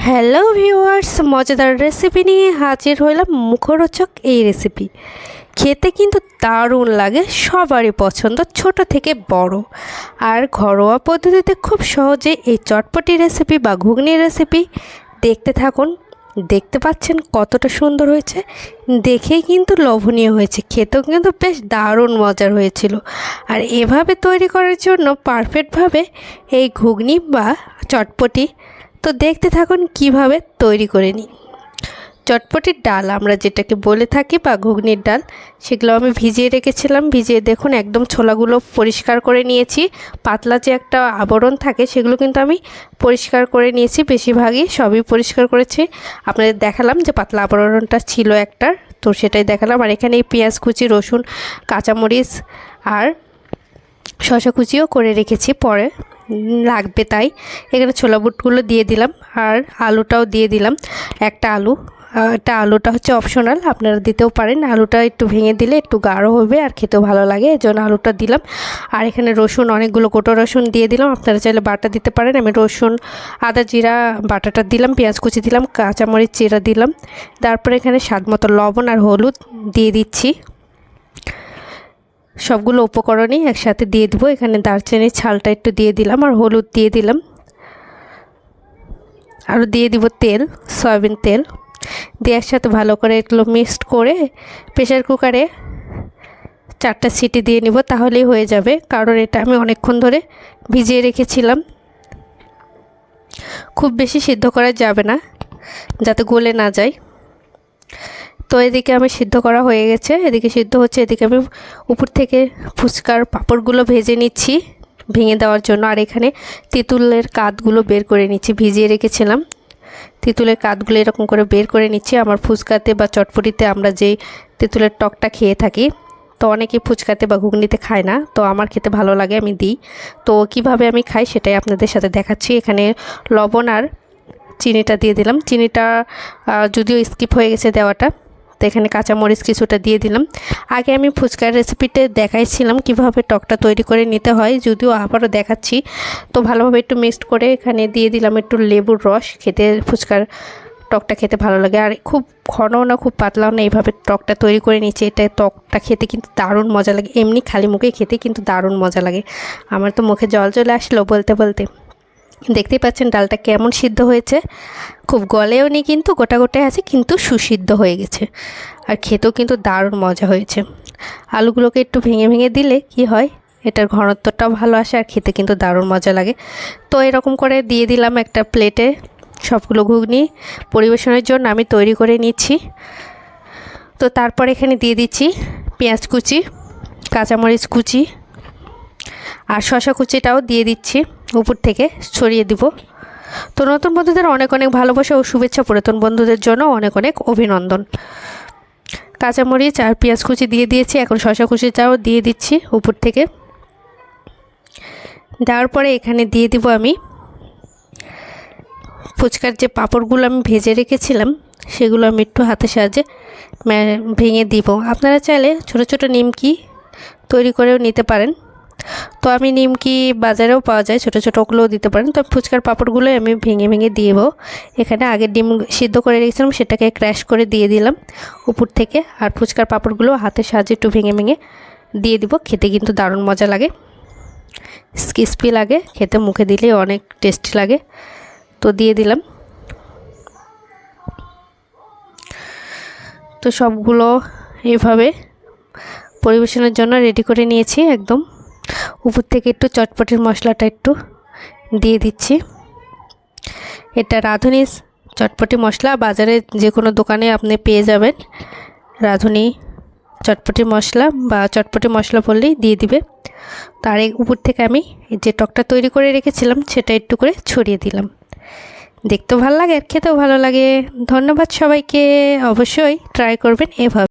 Hello viewers মজাদার recipe নিয়ে হাজির হইলাম মুখরোচক এই রেসিপি খেতে কিন্তু দারুণ লাগে, সবারই পছন্দ, ছোট থেকে বড়। আর ঘরোয়া পদ্ধতিতে খুব সহজে এই চটপটি রেসিপি বা ঘুগনি রেসিপি দেখতে থাকুন। দেখতে পাচ্ছেন কতটা সুন্দর হয়েছে। দেখেই কিন্তু লোভনীয় হয়েছে। খেতেও কিন্তু বেশ দারুণ মজার হয়েছিল। আর এভাবে তৈরি করার জন্য পারফেক্টভাবে এই ঘুগনি বা চটপটি তো দেখতে থাকুন কীভাবে তৈরি করে নিই। চটপটির ডাল আমরা যেটাকে বলে থাকি বা ঘুগনির ডাল, সেগুলো আমি ভিজিয়ে রেখেছিলাম। ভিজিয়ে দেখুন একদম ছোলাগুলো পরিষ্কার করে নিয়েছি। পাতলা যে একটা আবরণ থাকে, সেগুলো কিন্তু আমি পরিষ্কার করে নিয়েছি। বেশিরভাগই সবই পরিষ্কার করেছি। আপনাদের দেখালাম যে পাতলা আবরণটা ছিল একটা তো সেটাই দেখালাম। আর এখানে এই পেঁয়াজ কুচি, রসুন, কাঁচামরিচ আর শশা কুচিও করে রেখেছি পরে। লাগবে তাই। এখানে ছোলা বুটগুলো দিয়ে দিলাম আর আলুটাও দিয়ে দিলাম, একটা আলু। একটা আলুটা হচ্ছে অপশনাল, আপনারা দিতেও পারেন। আলুটা একটু ভেঙে দিলে একটু গাঢ় হবে আর খেতেও ভালো লাগে এই জন্য আলুটা দিলাম। আর এখানে রসুন, অনেকগুলো কোটো রসুন দিয়ে দিলাম, আপনারা চাইলে বাটা দিতে পারেন। আমি রসুন, আদা জিরা, বাটাটা দিলাম, পেঁয়াজ কুচি দিলাম, কাঁচামরিচ, জিরা দিলাম। তারপরে এখানে স্বাদ মতো লবণ আর হলুদ দিয়ে দিচ্ছি। সবগুলো উপকরণই একসাথে দিয়ে দেবো। এখানে দারচিনির ছালটা একটু দিয়ে দিলাম আর হলুদ দিয়ে দিলাম। আরও দিয়ে দিব তেল, সয়াবিন তেল। দিয়ে একসাথে ভালো করে এগুলো মিক্সড করে প্রেশার কুকারে চারটা সিটি দিয়ে নিব, তাহলেই হয়ে যাবে। কারণ এটা আমি অনেকক্ষণ ধরে ভিজিয়ে রেখেছিলাম। খুব বেশি সিদ্ধ করা যাবে না, যাতে গলে না যায়। তো এদিকে আমি সিদ্ধ করা হয়ে গেছে। এদিকে সিদ্ধ হচ্ছে, এদিকে আমি উপর থেকে ফুচকার পাঁপড়গুলো ভেজে নিচ্ছি ভেঙে দেওয়ার জন্য। আর এখানে তেঁতুলের কাতগুলো বের করে নিচ্ছি, ভিজিয়ে রেখেছিলাম। তেঁতুলের কাতগুলো এরকম করে বের করে নিচ্ছি। আমার ফুচকাতে বা চটপটিতে আমরা যেই তেঁতুলের টকটা খেয়ে থাকি, তো অনেকে ফুচকাতে বা ঘুগনিতে খায় না, তো আমার খেতে ভালো লাগে, আমি দিই। তো কীভাবে আমি খাই সেটাই আপনাদের সাথে দেখাচ্ছি। এখানে লবণ আর চিনিটা দিয়ে দিলাম। চিনিটা যদিও স্কিপ হয়ে গেছে দেওয়াটা তো এখানে কাঁচামরিচ কিছুটা দিয়ে দিলাম। আগে আমি ফুচকার রেসিপিতে দেখাইছিলাম, কীভাবে টকটা তৈরি করে নিতে হয়, যদিও আবারও দেখাচ্ছি। তো ভালোভাবে একটু মিক্সড করে এখানে দিয়ে দিলাম একটু লেবুর রস, খেতে ফুচকার টকটা খেতে ভালো লাগে। আর খুব ঘনও না, খুব পাতলাও না এইভাবে টকটা তৈরি করে নিচ্ছে এটা টকটা খেতে কিন্তু দারুণ মজা লাগে। এমনি খালি মুখে খেতে কিন্তু দারুণ মজা লাগে। আমার তো মুখে জল চলে আসলো বলতে বলতে। দেখতেই পাচ্ছেন ডালটা কেমন সিদ্ধ হয়েছে। খুব গলেও নেই কিন্তু, গোটা গোটায় আছে কিন্তু সুসিদ্ধ হয়ে গেছে। আর খেতেও কিন্তু দারুণ মজা হয়েছে। আলুগুলোকে একটু ভেঙে ভেঙে দিলে কি হয়? এটার ঘনত্বটাও ভালো আসে আর খেতে কিন্তু দারুণ মজা লাগে। তো এরকম করে দিয়ে দিলাম একটা প্লেটে সবগুলো ঘুগনি। পরিবেশনের জন্য আমি তৈরি করে নিচ্ছি। তো তারপর এখানে দিয়ে দিচ্ছি পেঁয়াজ কুচি, কাঁচামরিচ কুচি আর শশা কুচিটাও দিয়ে দিচ্ছি। উপর থেকে ছড়িয়ে দিব। তো নতুন বন্ধুদের অনেক অনেক ভালোবাসা ও শুভেচ্ছা পুরাতন বন্ধুদের জন্য অনেক অনেক অভিনন্দন। কাঁচামরিচ আর পেঁয়াজ কুচি দিয়ে দিয়েছি, এখন শশা কুচিটাও দিয়ে দিচ্ছি উপর থেকে। দেওয়ার পরে এখানে দিয়ে দিব আমি ফুচকার যে পাঁপড়গুলো আমি ভেজে রেখেছিলাম, সেগুলো আমি একটু হাতের সাহায্যে ভেঙে দিব। আপনারা চাইলে ছোট ছোট নিমকি তৈরি করেও নিতে পারেন। তো আমি নিমকি বাজারেও পাওয়া যায়, ছোটো ছোটোগুলোও দিতে পারেন। তো ফুচকার পাঁপড়গুলোই আমি ভেঙে ভেঙে দিয়ে এখানে আগে ডিম সিদ্ধ করে রেখেছিলাম, সেটাকে ক্র্যাশ করে দিয়ে দিলাম উপর থেকে। আর ফুচকার পাঁপড়গুলো হাতের সাহায্যে একটু ভেঙে ভেঙে দিয়ে দিব। খেতে কিন্তু দারুণ মজা লাগে। ক্রিসপি লাগে, খেতে মুখে দিলে অনেক টেস্টি লাগে। তো দিয়ে দিলাম। তো সবগুলো এইভাবে পরিবেশনের জন্য রেডি করে নিয়েছি একদম। উপর থেকে একটু চটপটির মশলাটা একটু দিয়ে দিচ্ছি। এটা রাঁধুনি চটপটি মশলা। বাজারে যে কোনো দোকানে আপনি পেয়ে যাবেন রাঁধুনি চটপটি মশলা বা চটপটি মশলা বললেই দিয়ে দিবে। তার উপর থেকে আমি যে টকটা তৈরি করে রেখেছিলাম, সেটা একটু করে ছড়িয়ে দিলাম। দেখতেও ভালো লাগে, আর খেতেও ভালো লাগে। ধন্যবাদ সবাইকে। অবশ্যই ট্রাই করবেন এভাবে।